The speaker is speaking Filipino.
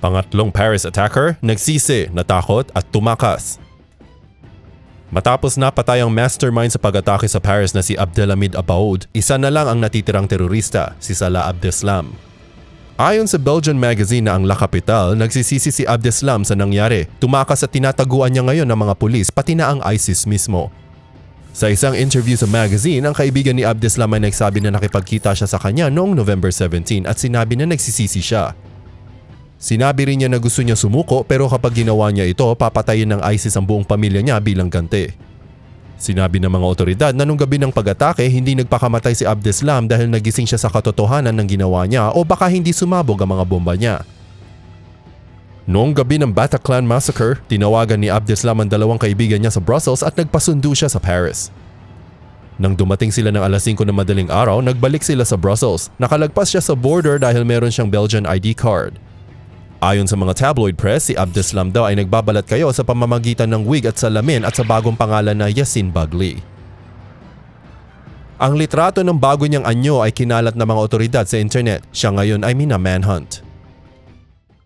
Pangatlong Paris attacker, nagsisi, natakot at tumakas. Matapos napatay ang mastermind sa pag-atake sa Paris na si Abdelhamid Abaoud, isa na lang ang natitirang terorista, si Salah Abdeslam. Ayon sa Belgian magazine na ang La Capital, nagsisisi si Abdeslam sa nangyari. Tumakas at tinataguan niya ngayon ng mga pulis pati na ang ISIS mismo. Sa isang interview sa magazine, ang kaibigan ni Abdeslam ay nagsabi na nakipagkita siya sa kanya noong November 17 at sinabi na nagsisisi siya. Sinabi rin niya na gusto niya sumuko pero kapag ginawa niya ito, papatayin ng ISIS ang buong pamilya niya bilang ganti. Sinabi ng mga otoridad na nung gabi ng pag-atake, hindi nagpakamatay si Abdeslam dahil nagising siya sa katotohanan ng ginawa niya o baka hindi sumabog ang mga bomba niya. Noong gabi ng Bataclan Massacre, tinawagan ni Abdeslam ang dalawang kaibigan niya sa Brussels at nagpasundo siya sa Paris. Nang dumating sila ng alas 5 ng madaling araw, nagbalik sila sa Brussels. Nakalagpas siya sa border dahil meron siyang Belgian ID card. Ayon sa mga tabloid press, si Abdeslam daw ay nagbabalat kayo sa pamamagitan ng wig at salamin at sa bagong pangalan na Yasin Bagli. Ang litrato ng bago niyang anyo ay kinalat ng mga otoridad sa internet. Siya ngayon ay mina-manhunt.